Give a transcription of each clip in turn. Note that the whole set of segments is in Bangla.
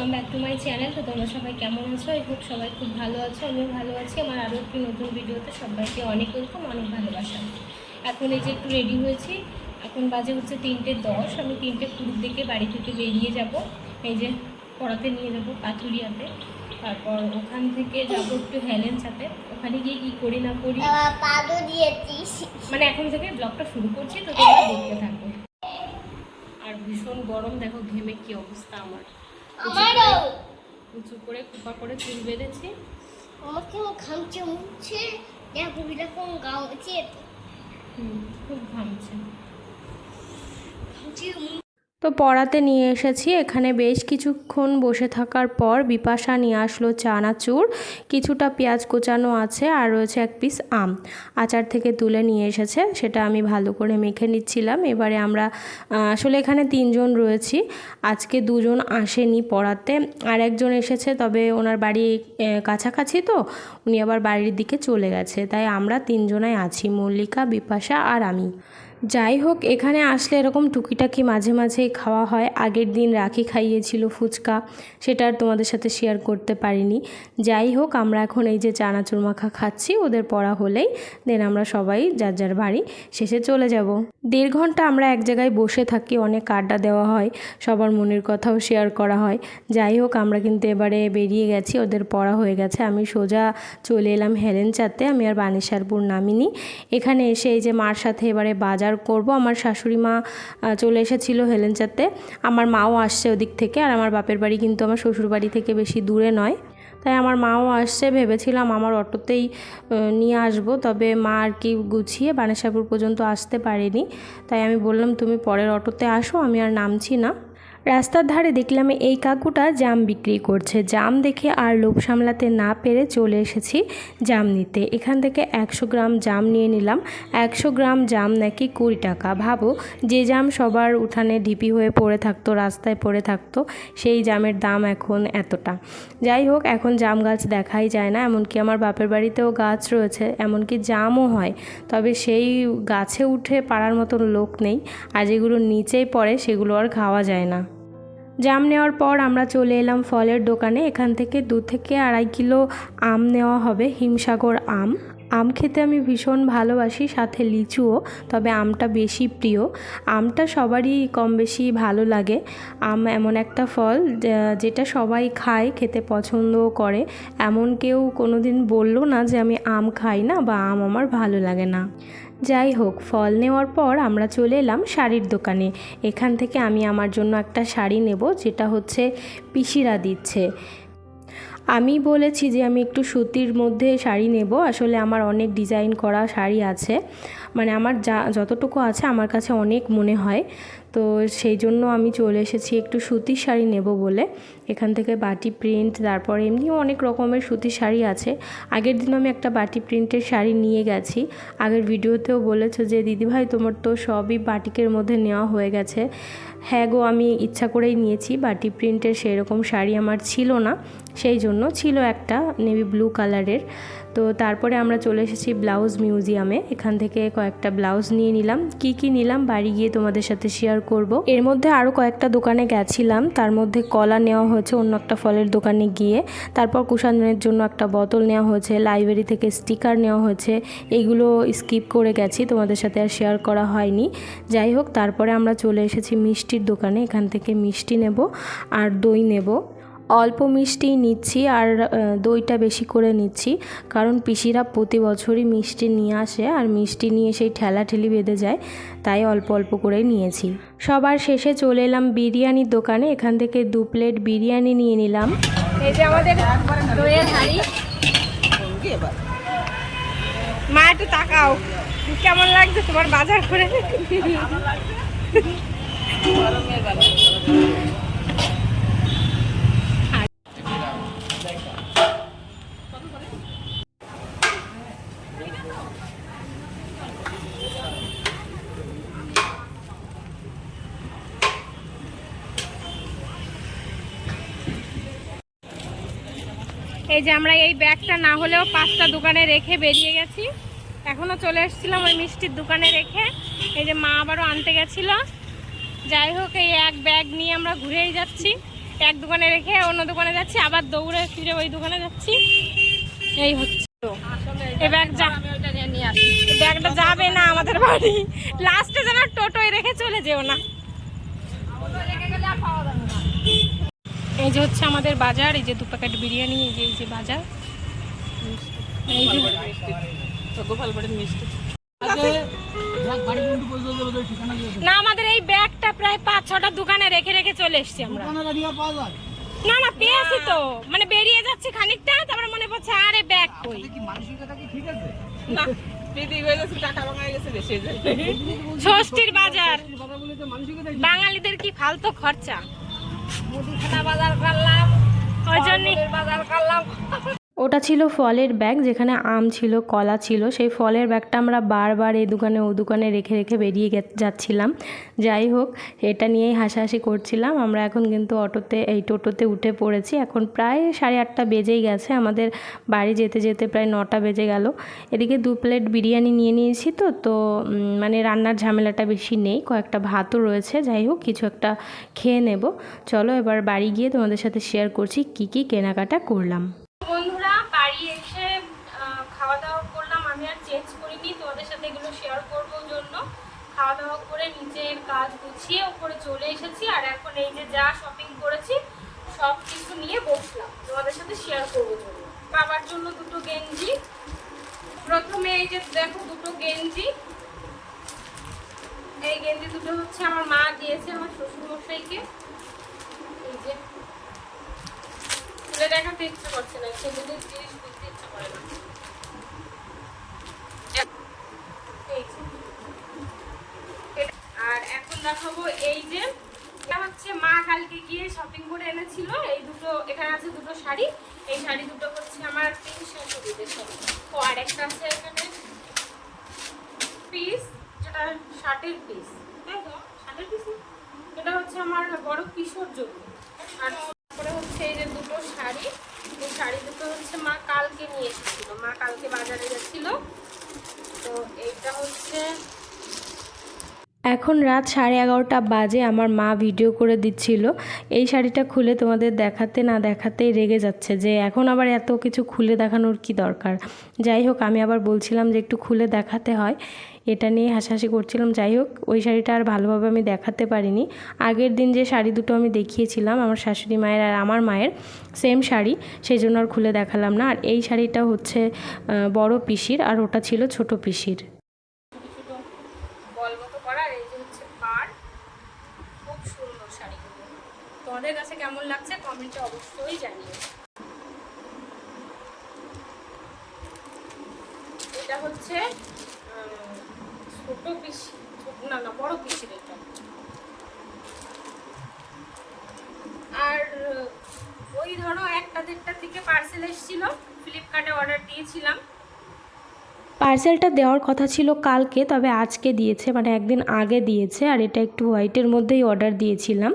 তোমরা সবাই কেমন আছো? আই হোপ সবাই খুব ভালো আছো আমিও ভালো আছি। আমার আরও একটি নতুন ভিডিওতে সবাইকে অনেক ওয়েলকাম অনেক ভালোবাসা। এখন এই যে একটু রেডি হয়েছি। এখন বাজে হচ্ছে তিনটে দশ। আমি তিনটে কুড়ির দিকে বাড়ি থেকে বেরিয়ে যাব। এই যে পড়াতে নিয়ে যাব পাথুরিয়াতে। তারপর ওখান থেকে যাব একটু হেলেন সাথে ওখানে গিয়ে কী করি না করি? মানে এখন থেকে ব্লগটা শুরু করছি তো তোমরা দেখতে থাকো। আর ভীষণ গরম দেখো ঘেমে কি অবস্থা আমার। উঁচু করে কুপা করে চুল বেঁধেছি। আমাকে ঘামছে মুছে দেখো এরকম গামছে? হুম, খুব ঘামছে। খামচে তো পড়াতে নিয়ে এসেছি। এখানে বেশ কিছুক্ষণ বসে থাকার পর বিপাশা নিয়ে আসলো চানাচুর। কিছুটা পেঁয়াজ কোচানো আছে আর রয়েছে এক পিস আম। আচার থেকে তুলে নিয়ে এসেছে। সেটা আমি ভালো করে মেখে নিচ্ছিলাম। এবারে আমরা আসলে এখানে তিনজন রয়েছি। আজকে দুজন আসেনি পড়াতে। আর একজন এসেছে, তবে ওনার বাড়ি কাছাকাছি তো। উনি আবার বাড়ির দিকে চলে গেছে। তাই আমরা তিনজনাই আছি, মল্লিকা, বিপাশা আর আমি। যাই হোক, এখানে আসলে এরকম টুকিটাকি মাঝে মাঝেই খাওয়া হয়। আগের দিন রাখি খাইয়েছিল ফুচকা, সেটা আর তোমাদের সাথে শেয়ার করতে পারিনি। যাই হোক, আমরা এখন এই যে চানাচুর মাখা খাচ্ছি, ওদের পড়া হলেই দেন আমরা সবাই যার যার বাড়ি, শেষে চলে যাব। দেড় ঘণ্টা আমরা এক জায়গায় বসে থাকি, অনেক আড্ডা দেওয়া হয়, সবার মনের কথাও শেয়ার করা হয়। যাই হোক, আমরা কিন্তু এবারে বেরিয়ে গেছি, ওদের পড়া হয়ে গেছে। আমি সোজা চলে এলাম হেলেন চাতে আমি আর বানেশ্বরপুর নামিনি। এখানে এসে এই যে মার সাথে এবারে বাজার করব। আমার শাশুড়ি মা চলে এসেছিল হেলেনচাতে আমার মাও আসছে ওদিক থেকে আর আমার বাপের বাড়ি কিন্তু আমার শ্বশুর বাড়ি থেকে বেশি দূরে নয়। তাই আমার মাও আসছে, ভেবেছিলাম আমার অটোতেই নিয়ে আসব। তবে মা আর কি গুছিয়ে বানেশাপুর পর্যন্ত আসতে পারেনি। তাই আমি বললাম, তুমি পরের অটোতে আসো, আমি আর নামছি না। রাস্তার ধারে দেখলাম এই কাকুটা জাম বিক্রি করছে। জাম দেখে আর লোভ সামলাতে না পেরে চলে এসেছি জাম নিতে। এখান থেকে একশো গ্রাম জাম নিয়ে নিলাম। একশো গ্রাম জাম নাকি কুড়ি টাকা। ভাবো, যে জাম সবার উঠানে ঢিপি হয়ে পড়ে থাকতো, রাস্তায় পড়ে থাকতো, সেই জামের দাম এখন এতটা। যাই হোক, এখন জাম গাছ দেখাই যায় না, এমনকি আমার বাপের বাড়িতেও গাছ রয়েছে, এমনকি জামও হয়। তবে সেই গাছে উঠে পাড়ার মতন লোক নেই, আর যেগুলো নিচেই পড়ে, সেগুলো আর খাওয়া যায় না। জাম নেওয়ার পর আমরা চলে এলাম ফলের দোকানে। এখান থেকে দু থেকে আড়াই কিলো আম নেওয়া হবে, হিমসাগর আম। আম খেতে আমি ভীষণ ভালোবাসি, সাথে লিচুও, তবে আমটা বেশি প্রিয়। আমটা সবারই কম বেশি ভালো লাগে। আম এমন একটা ফল যেটা সবাই খায়, খেতে পছন্দও করে। এমন কেউ কোনো দিন বলল না যে আমি আম খাই না বা আম আমার ভালো লাগে না। যাই হোক ফল নেওয়ার পর আমরা চলে এলাম শাড়ির দোকানে। এখান থেকে আমি আমার জন্য একটা শাড়ি নেব, যেটা হচ্ছে পিসিরা দিচ্ছে। আমি বলেছি যে আমি একটু সুতির মধ্যে শাড়ি নেব। আসলে আমার অনেক ডিজাইন করা শাড়ি আছে। মানে আমার যা, যতটুকু আছে আমার কাছে অনেক মনে হয়। তো সেই জন্য আমি চলে এসেছি একটু সুতির শাড়ি নেব বলে। এখান থেকে বাটি প্রিন্ট, তারপর এমনিও অনেক রকমের সুতির শাড়ি আছে। আগের দিন আমি একটা বাটি প্রিন্টের শাড়ি নিয়ে গেছি। আগের ভিডিওতেও বলেছ যে, দিদিভাই, তোমার তো সবই বাটিকের মধ্যে নেওয়া হয়ে গেছে। হ্যাঁ গো, আমি ইচ্ছা করেই নিয়েছি। বাটি প্রিন্টের সেরকম শাড়ি আমার ছিল না। সেই জন্য ছিল একটা নেভি ব্লু কালারের তো তারপরে আমরা চলে এসেছি ব্লাউজ মিউজিয়ামে এখান থেকে কয়েকটা ব্লাউজ নিয়ে নিলাম। কি কি নিলাম বাড়ি গিয়ে তোমাদের সাথে শেয়ার করব। এর মধ্যে আরও কয়েকটা দোকানে গেছিলাম। তার মধ্যে কলা নেওয়া হয়েছে অন্য একটা ফলের দোকানে গিয়ে। তারপর কুষাণের জন্য একটা বোতল নেওয়া হয়েছে। লাইব্রেরি থেকে স্টিকার নেওয়া হয়েছে। এইগুলো স্কিপ করে গেছি। তোমাদের সাথে আর শেয়ার করা হয়নি। যাই হোক, তারপরে আমরা চলে এসেছি মিষ্টির দোকানে। এখান থেকে মিষ্টি নেব আর দই নেব। অল্প মিষ্টি নিচ্ছি আর দইটা বেশি করে নিচ্ছি। কারণ পিসিরা প্রতি বছরই মিষ্টি নিয়ে আসে আর মিষ্টি নিয়ে সেই ঠেলা ঠেলি বেঁধে যায়, তাই অল্প অল্প করে নিয়েছি। সবার শেষে চলে এলাম বিরিয়ানির দোকানে, এখান থেকে দু প্লেট বিরিয়ানি নিয়ে নিলাম। আমাদের মা, একটু তাকাও। কেমন লাগছে তোমার বাজার করে? এই যে আমরা এই ব্যাগটা না হলেও পাঁচটা দোকানে রেখে বেরিয়ে গেছি। এখনও চলে এসেছিলাম ওই মিষ্টির দোকানে রেখে। এই যে মা আবারও আনতে গেছিল। যাই হোক, এই এক ব্যাগ নিয়ে আমরা ঘুরেই যাচ্ছি। এক দোকানে রেখে অন্য দোকানে যাচ্ছি, আবার দৌড়ে ফিরে ওই দোকানে যাচ্ছি। এই হচ্ছে ব্যাগ ব্যাগটা যাবে না আমাদের বাড়ি। লাস্টে যেন টোটোয় রেখে চলে যেও না। এই যে হচ্ছে আমাদের বাজার, এই যে দু প্যাকেট বিরিয়ানি, এই যে এই যে বাজার। না, আমাদের এই ব্যাগটা প্রায় পাঁচ ছটা দোকানে রেখে রেখে চলে এসেছি আমরা। না না পেয়েছি তো। মানে বেরিয়ে যাচ্ছে খানিকটা তারপরে মনে পড়ছে আরে ব্যাগ কই? না ষষ্ঠীর বাজার। বাঙালিদের কি ফালতু খরচা? ওই জন্যই ওটা ছিল ফলের ব্যাগ যেখানে আম ছিল, কলা ছিল। সেই ফলের ব্যাগটা আমরা বারবার এই দোকানে, ও দোকানে রেখে রেখে বেরিয়ে যাচ্ছিলাম। যাই হোক, এটা নিয়েই হাসাহাসি করছিলাম। আমরা এখন কিন্তু অটোতে, এই টোটোতে উঠে পড়েছি। এখন প্রায় সাড়ে আটটা বেজেই গেছে। আমাদের বাড়ি যেতে যেতে প্রায় নটা বেজে গেল। এদিকে দু প্লেট বিরিয়ানি নিয়ে নিয়েছি তো তো মানে রান্নার ঝামেলাটা বেশি নেই। কয়েকটা ভাতও রয়েছে। যাই হোক, কিছু একটা খেয়ে নেব। চলো এবার বাড়ি গিয়ে তোমাদের সাথে শেয়ার করছি কি কি কেনাকাটা করলাম। বন্ধুরা, বাড়ি এসে খাওয়া দাওয়া করলাম। আমি আর চেঞ্জ করিনি, তোমাদের সাথে এগুলো শেয়ার করব জন্য। খাওয়া দাওয়া করে নিচের কাজ গুছিয়ে উপরে চলে এসেছি। আর এখন এই যে যা শপিং করেছি সব কিছু নিয়ে বসলাম। তোমাদের সাথে শেয়ার করব জন্য। বাবার জন্য দুটো গেঞ্জি। প্রথমে এই যে দেখো দুটো গেঞ্জি। এই গেঞ্জি দুটো হচ্ছে আমার মা দিয়েছে আমার শ্বশুরমশাইকে এই যে খুলে দেখাতে ইচ্ছে করছে না সেগুলো জিনিস করে না। আর এখন দেখাবো এই যে, এটা হচ্ছে মা কালকে গিয়ে শপিং করে এনেছিল, এই দুটো, এখানে আছে দুটো শাড়ি, এই শাড়ি দুটো হচ্ছে আমার তিন শাশুড়িদের শাড়ি। ও, আর একটা আছে এখানে পিস যেটা শার্টের পিস তাই তো? শার্টের পিস এটা হচ্ছে আমার বড় কিশোর জন্য আর যে দুটো শাড়ি। এই শাড়ি দুটো হচ্ছে মা কালকে নিয়ে এসেছিল। মা কালকে বাজারে গেছিল। তো এইটা হচ্ছে এখন রাত সাড়ে এগারোটা বাজে, আমার মা ভিডিও করে দিচ্ছিল। এই শাড়িটা খুলে তোমাদের দেখাতে না দেখাতেই রেগে যাচ্ছে যে এখন আবার এত কিছু খুলে দেখানোর কি দরকার? যাই হোক, আমি আবার বলছিলাম যে একটু খুলে দেখাতে হয়। এটা নিয়ে হাসাহাসি করছিলাম, যাই হোক, ওই শাড়িটা আর ভালোভাবে আমি দেখাতে পারিনি। আগের দিন যে শাড়ি দুটো আমি দেখিয়েছিলাম, আমার শাশুড়ি মায়ের আর আমার মায়ের, সেম শাড়ি সেই জন্য আর খুলে দেখালাম না। আর এই শাড়িটা হচ্ছে বড় পিসির, আর ওটা ছিল ছোট পিসির। কেমন লাগছে কমেন্টে অবশ্যই জানিও। এটা হচ্ছে ছোট পিসি না না, বড় পিসির এটা। আর, ওই ধরো একটা দেড়টা থেকে পার্সেল এসেছিল ফ্লিপকার্টে অর্ডার দিয়েছিলাম। পার্সেলটা দেওয়ার কথা ছিল কালকে, তবে আজকে দিয়েছে মানে একদিন আগে দিয়েছে, আর এটা একটু হোয়াইটের মধ্যেই অর্ডার দিয়েছিলাম।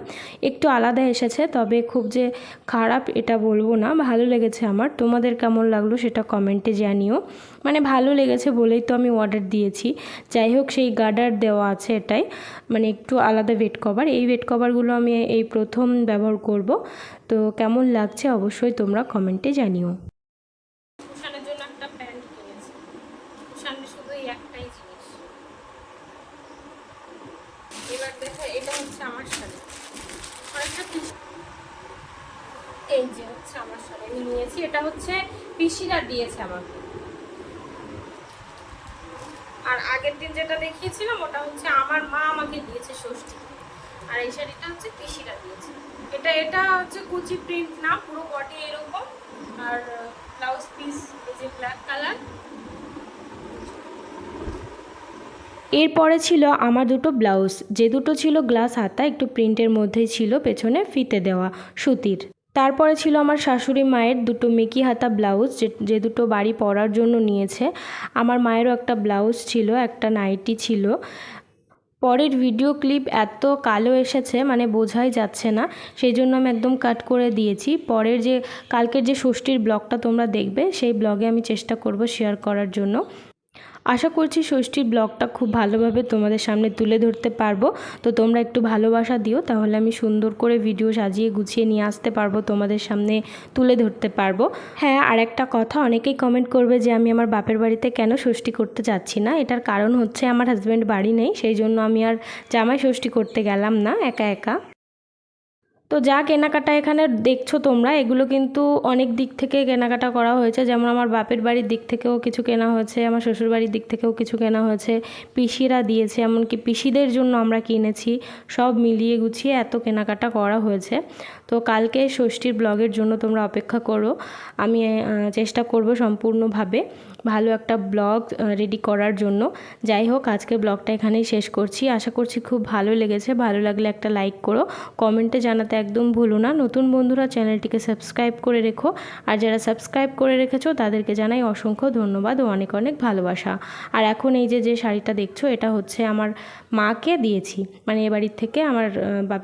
একটু আলাদা এসেছে, তবে খুব যে খারাপ এটা বলব না। ভালো লেগেছে আমার। তোমাদের কেমন লাগল সেটা কমেন্টে জানিও। মানে ভালো লেগেছে বলেই তো আমি অর্ডার দিয়েছি। যাই হোক, সেই গার্ডার দেওয়া আছে এটাই। মানে একটু আলাদা বেড কভার এই বেড কভারগুলো আমি এই প্রথম ব্যবহার করব। তো কেমন লাগছে অবশ্যই তোমরা কমেন্টে জানিও কুশানের জন্য একটা প্যান্ট কিনেছি কুশানের শুধু এই একটাই জিনিস। এবার দেখো, এটা হচ্ছে আমার আরেকটা পিস- এই যে হচ্ছে আমার শাড়ি, আমি নিয়েছি। এটা হচ্ছে পিসিরা দিয়েছে আমাকে। আর আগের দিন যেটা দেখিয়েছিলাম, ওটা হচ্ছে আমার মা আমাকে দিয়েছে ষষ্ঠী। আর এই শাড়িটা হচ্ছে পিসিরা দিয়েছে। এটা এটা হচ্ছে কুচি প্রিন্ট না, পুরো বডি এরকম। আর ব্লাউজ পিস এই যে ব্ল্যাক কালার এরপরে ছিল আমার দুটো ব্লাউজ। যে দুটো ছিল গ্লাস হাতা, একটু প্রিন্টের মধ্যেই ছিল পেছনে ফিতে দেওয়া সুতির। তারপরে ছিল আমার শাশুড়ি মায়ের দুটো মেকি হাতা ব্লাউজ, যে যে দুটো বাড়ি পরার জন্য নিয়েছে। আমার মায়েরও একটা ব্লাউজ ছিল, একটা নাইটি ছিল। পরের ভিডিও ক্লিপ এত কালো এসেছে মানে বোঝাই যাচ্ছে না। সেই জন্য আমি একদম কাট করে দিয়েছি। পরের যে, কালকের যে ষষ্ঠীর ব্লগটা তোমরা দেখবে, সেই ব্লগে আমি চেষ্টা করব শেয়ার করার জন্য। আশা করছি ষষ্ঠীর ব্লগটা খুব ভালোভাবে তোমাদের সামনে তুলে ধরতে পারব। তো তোমরা একটু ভালোবাসা দিও, তাহলে আমি সুন্দর করে ভিডিও সাজিয়ে গুছিয়ে নিয়ে আসতে পারব, তোমাদের সামনে তুলে ধরতে পারব। হ্যাঁ আর একটা কথা, অনেকেই কমেন্ট করবে যে আমি আমার বাপের বাড়িতে কেন ষষ্ঠী করতে যাচ্ছি না? এটার কারণ হচ্ছে আমার হাজব্যান্ড বাড়ি নেই, সেই জন্য আমি আর জামাই ষষ্ঠী করতে গেলাম না, একা একা। তো যা কেনাকাটা এখানে দেখছ তোমরা, এগুলো কিন্তু অনেক দিক থেকে কেনাকাটা করা হয়েছে। যেমন আমার বাপের বাড়ির দিক থেকেও কিছু কেনা হয়েছে, আমার শ্বশুর বাড়ির দিক থেকেও কিছু কেনা হয়েছে। পিসিরা দিয়েছে, এমনকি পিসিদের জন্য আমরা কিনেছি। সব মিলিয়ে গুছিয়ে এত কেনাকাটা করা হয়েছে। তো কালকে ষষ্ঠীর ব্লগের জন্য তোমরা অপেক্ষা করো। আমি চেষ্টা করব সম্পূর্ণভাবে। ভালো একটা ব্লগ রেডি করার জন্য। যাই হোক, আজকে ব্লগটা এখানেই শেষ করছি। আশা করছি খুব ভালো লেগেছে। ভালো লাগলে একটা লাইক করো। কমেন্টে জানাতে একদম ভুলো না। নতুন বন্ধুরা, চ্যানেলটিকে সাবস্ক্রাইব করে রেখো। আর যারা সাবস্ক্রাইব করে রেখেছো, তাদেরকে জানাই অসংখ্য ধন্যবাদ ও অনেক অনেক ভালোবাসা। আর এখন এই যে যে শাড়িটা দেখছ, এটা হচ্ছে আমার মাকে দিয়েছি। মানে এ বাড়ির থেকে আমার বাপের